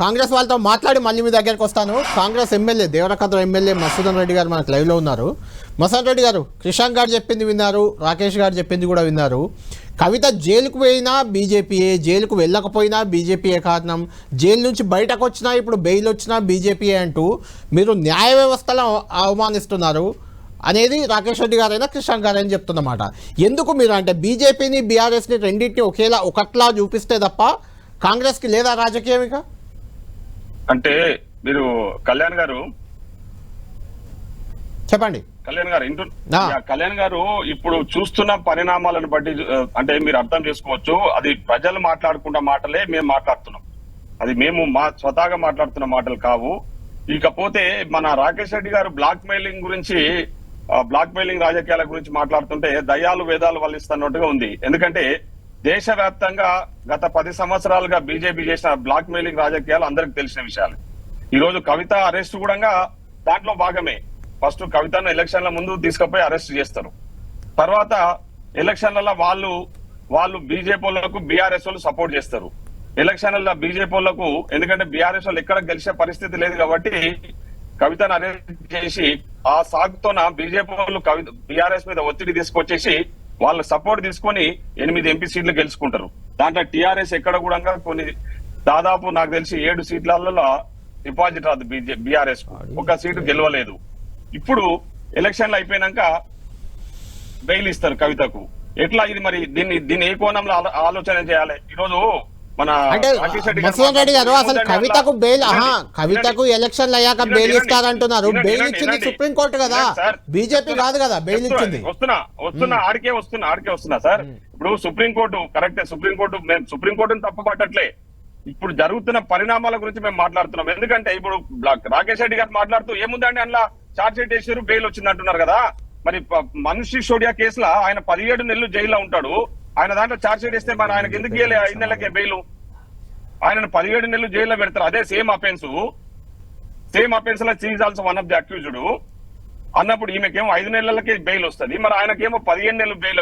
కాంగ్రెస్ వాళ్ళతో మాట్లాడి మళ్ళీ మీ దగ్గరికి వస్తాను. కాంగ్రెస్ ఎమ్మెల్యే దేవరకద్ర ఎమ్మెల్యే మసూదన్ రెడ్డి గారు మనకు లైవ్లో ఉన్నారు. మసూదన్ రెడ్డి గారు క్రిషాంక్ గారు చెప్పింది విన్నారు రాకేష్ గారు చెప్పింది కూడా విన్నారు. కవిత జైలుకు పోయినా బీజేపీయే జైలుకు వెళ్ళకపోయినా బీజేపీయే కారణం. జైలు నుంచి బయటకు వచ్చినా ఇప్పుడు బెయిల్ వచ్చినా బీజేపీయే అంటూ మీరు న్యాయ వ్యవస్థలో అవమానిస్తున్నారు అనేది రాకేష్ రెడ్డి గారైనా కృష్ణ గారైనా చెప్తున్నమాట. ఎందుకు మీరు అంటే బీజేపీని బీఆర్ఎస్ని రెండింటిని ఒకేలా ఒకట్లా చూపిస్తే తప్ప కాంగ్రెస్కి లేదా రాజకీయం ఇక? అంటే మీరు కళ్యాణ్ గారు చెప్పండి. కళ్యాణ్ గారు ఇంటు కళ్యాణ్ గారు ఇప్పుడు చూస్తున్న పరిణామాలను బట్టి అంటే మీరు అర్థం చేసుకోవచ్చు. అది ప్రజలు మాట్లాడుకున్న మాటలే మేము మాట్లాడుతున్నాం. అది మేము మా స్వతహాగా మాట్లాడుతున్న మాటలు కావు. ఇకపోతే మన రాకేష్ రెడ్డి గారు బ్లాక్ మెయిలింగ్ గురించి బ్లాక్ మెయిలింగ్ రాజకీయాల గురించి మాట్లాడుతుంటే దయ్యాలు వేదాలు వల్లిస్తున్నట్టుగా ఉంది. ఎందుకంటే దేశవ్యాప్తంగా గత పది సంవత్సరాలుగా బీజేపీ చేసిన బ్లాక్ మెయిలింగ్ రాజకీయాలు అందరికి తెలిసిన విషయాలు. ఈ రోజు కవిత అరెస్ట్ కూడా దాంట్లో భాగమే. ఫస్ట్ కవితను ఎలక్షన్ల ముందు తీసుకుపోయి అరెస్ట్ చేస్తారు. తర్వాత ఎలక్షన్లలో వాళ్ళు వాళ్ళు బీజేపీ వాళ్ళకు బీఆర్ఎస్ వాళ్ళు సపోర్ట్ చేస్తారు. ఎలక్షన్లలో బీజేపీ వాళ్ళకు ఎందుకంటే బీఆర్ఎస్ వాళ్ళు ఎక్కడ గెలిచే పరిస్థితి లేదు కాబట్టి కవితను అరెస్ట్ చేసి ఆ సాగుతోన బీజేపీ వాళ్ళు కవిత బీఆర్ఎస్ మీద ఒత్తిడి తీసుకొచ్చేసి వాళ్ళ సపోర్ట్ తీసుకొని ఎనిమిది ఎంపీ సీట్లు గెలుచుకుంటారు. దాంట్లో టీఆర్ఎస్ ఎక్కడ కూడా కొన్ని దాదాపు నాకు తెలిసి ఏడు సీట్లలో డిపాజిట్ రాదు బీఆర్ఎస్. ఒక సీటు గెలవలేదు. ఇప్పుడు ఎలక్షన్లు అయిపోయినాక బెయిల్ ఇస్తారు కవితకు. ఎట్లా ఇది మరి? దీన్ని దీన్ని ఏ కోణంలో ఆలో- ఆలోచన చేయాలి? ఈరోజు మన అంటే రాకేష్ రెడ్డి గారు అసలు కవితకు బెయిల్ కవితకు. ఎలక్షన్లు అయ్యాక బెయిల్. ఇస్తారంటున్నారు. బెయిల్ ఇచ్చింది. సుప్రీంకోర్టు కదా. బీజేపీ కాదు కదా బెయిల్ ఇచ్చింది. వస్తున్నా వస్తున్నా ఆడికే వస్తున్నా ఆడికే వస్తున్నా సార్. ఇప్పుడు సుప్రీంకోర్టు కరెక్టే సుప్రీంకోర్టు మేము సుప్రీంకోర్టును తప్పపట్టట్లే ఇప్పుడు జరుగుతున్న పరిణామాల గురించి మేము మాట్లాడుతున్నాం. ఎందుకంటే ఇప్పుడు రాకేష్ రెడ్డి గారు మాట్లాడుతూ ఏముందండి అందులో? చార్జ్ షీట్ వేసారు బెయిల్ వచ్చింది అంటున్నారు కదా. మరి మనుష్ సిసోడియా కేసులో ఆయన పదిహేడు నెలలు జైల్లో ఉంటాడు. ఆయన దాంట్లో చార్జ్ షీట్ వేస్తే మరి ఆయనకి ఎందుకు ఐదు నెలలకే బెయిల్. ఆయనను పదిహేడు నెలలు జైల్లో పెడతారు. అదే same offence same అఫెన్స్లో she's also one of the accused అన్నప్పుడు ఈమెకేమో ఐదు నెలలకే బెయిల్ వస్తది. మరి ఆయనకేమో పదిహేను నెలలు బెయిల్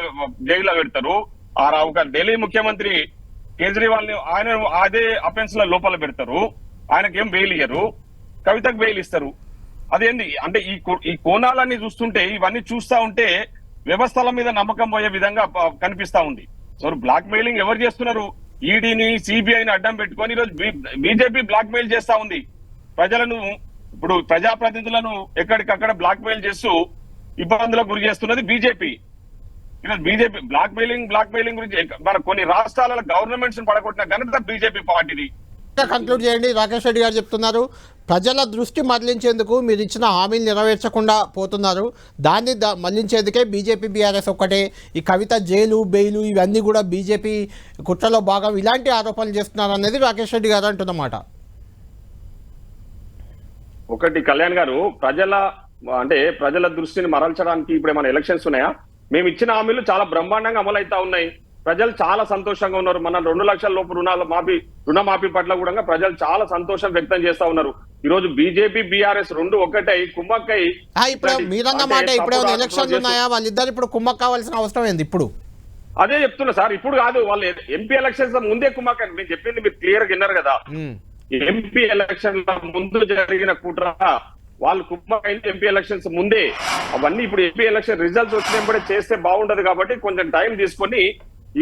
జైల్లో పెడతారు. ఆ రావు ఢిల్లీ ముఖ్యమంత్రి కేజ్రీవాల్ని ఆయన అదే అఫెన్స్లో లోపల పెడతారు. ఆయనకేం బెయిల్ ఇయ్యరు. కవితకు బెయిల్ ఇస్తారు. అదేంది? అంటే ఈ కో- ఈ కోణాలన్నీ చూస్తుంటే ఇవన్నీ చూస్తా ఉంటే వ్యవస్థల మీద నమ్మకం పోయే విధంగా కనిపిస్తా ఉంది. సో బ్లాక్ మెయిలింగ్ ఎవరు చేస్తున్నారు? ఈడీని సిబిఐని అడ్డం పెట్టుకొని ఈరోజు బీజేపీ బ్లాక్ మెయిల్ చేస్తా ఉంది. ప్రజలను ఇప్పుడు ప్రజాప్రతినిధులను ఎక్కడికక్కడ బ్లాక్ మెయిల్ చేస్తూ ఇబ్బందులకు గురి చేస్తున్నది బీజేపీ. ఈరోజు BJP blackmailing blackmailing గురించి మన కొన్ని రాష్ట్రాల గవర్నమెంట్స్ పడగొట్టిన ఘనత బీజేపీ పార్టీది కంక్లూడ్ చేయండి. రాకేష్ రెడ్డి గారు చెప్తున్నారు ప్రజల దృష్టి మరలించేందుకు మీరు ఇచ్చిన హామీలు నెరవేర్చకుండా పోతున్నారు. దాన్ని ద- మళ్ళించేందుకే బీజేపీ బీఆర్ఎస్ ఒక్కటే. ఈ కవిత జైలు బెయిలు ఇవన్నీ కూడా బీజేపీ కుట్రలో భాగం. ఇలాంటి ఆరోపణలు చేస్తున్నారు అనేది రాకేష్ రెడ్డి గారు అంటున్నమాట ఒకటి కళ్యాణ్ గారు ప్రజల అంటే ప్రజల దృష్టిని మరల్చడానికి ఇప్పుడు ఏమైనా ఎలక్షన్స్ ఉన్నాయా? మేము ఇచ్చిన హామీలు చాలా బ్రహ్మాండంగా అమలు అవుతా ఉన్నాయి. ప్రజలు చాలా సంతోషంగా ఉన్నారు. మన రెండు లక్షల లోపు రుణాల మాఫీ రుణమాఫీ పట్ల కూడా ప్రజలు చాలా సంతోషం వ్యక్తం చేస్తా ఉన్నారు. ఈ రోజు బీజేపీ బీఆర్ఎస్ రెండు ఒకటై కుమ్మక్కై ఇప్పుడు ఇట్లాంటి- మీరన్న అంటే మాట ఇప్పుడు తప్పుడు ఎలక్షన్లు ఆరోపణలు ఉన్నాయా? వాళ్ళిద్దరు ఇప్పుడు కుమ్మక్క కావాల్సిన అవసరం ఏంది ఇప్పుడు? అదే చెప్తున్నా సార్ ఇప్పుడు కాదు వాళ్ళు ఎంపీ ఎలక్షన్స్ ముందే కుమ్మక్క నేను చెప్పింది మీరు క్లియర్గా విన్నారు కదా. ఎంపీ ఎలక్షన్ ముందు జరిగిన కుట్ర వాళ్ళు కుమ్మకైంది ఎంపీ ఎలక్షన్స్ ముందే అవన్నీ ఇప్పుడు ఎంపీ ఎలక్షన్ రిజల్ట్స్ వచ్చినప్పుడే చేస్తే బాగుండదు కాబట్టి కొంచెం టైం తీసుకొని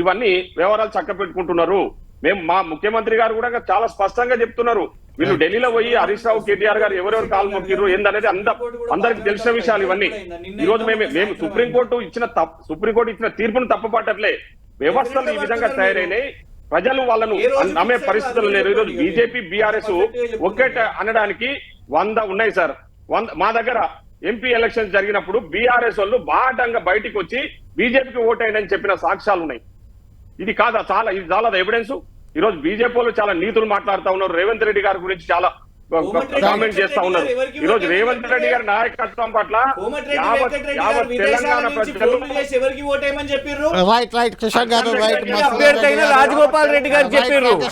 ఇవన్నీ వ్యవహారాలు చక్క పెట్టుకుంటున్నారు. మేము మా ముఖ్యమంత్రి గారు కూడా చాలా స్పష్టంగా చెప్తున్నారు. వీళ్ళు ఢిల్లీలో పోయి హరీష్ రావు కేటీఆర్ గారు ఎవరెవరు కాలు మొక్కిర్రు ఏందనేది అంద అందరికి తెలిసిన విషయాలు ఇవన్నీ. ఈ రోజు మేము మేము సుప్రీంకోర్టు ఇచ్చిన సుప్రీంకోర్టు ఇచ్చిన తీర్పును తప్పపట్టట్లే. వ్యవస్థలు ఈ విధంగా తయారైనాయి. ప్రజలు వాళ్ళను నమ్మే పరిస్థితులు లేరు. ఈరోజు బీజేపీ బీఆర్ఎస్ ఒకేట అనడానికి వంద ఉన్నాయి సార్. వంద మా దగ్గర ఎంపీ ఎలక్షన్స్ జరిగినప్పుడు బీఆర్ఎస్ వాళ్ళు బాటంగా బయటికి వచ్చి బీజేపీకి ఓటైందని చెప్పిన సాక్ష్యాలు ఉన్నాయి ఇది కాదా? చాలా ఇది చాలా ఎవిడెన్స్ ఈ రోజు బీజేపీ వాళ్ళు చాలా నీతులు మాట్లాడుతా ఉన్నారు. రేవంత్ రెడ్డి గారి గురించి చాలా కామెంట్ చేస్తా ఉన్నారు. ఈ రోజు రేవంత్ రెడ్డి గారి నాయకత్వం పట్ల తెలంగాణ ప్రజలు రైట్ రైట్ గారు రైట్. రాజగోపాల్ రెడ్డి గారు రైట్,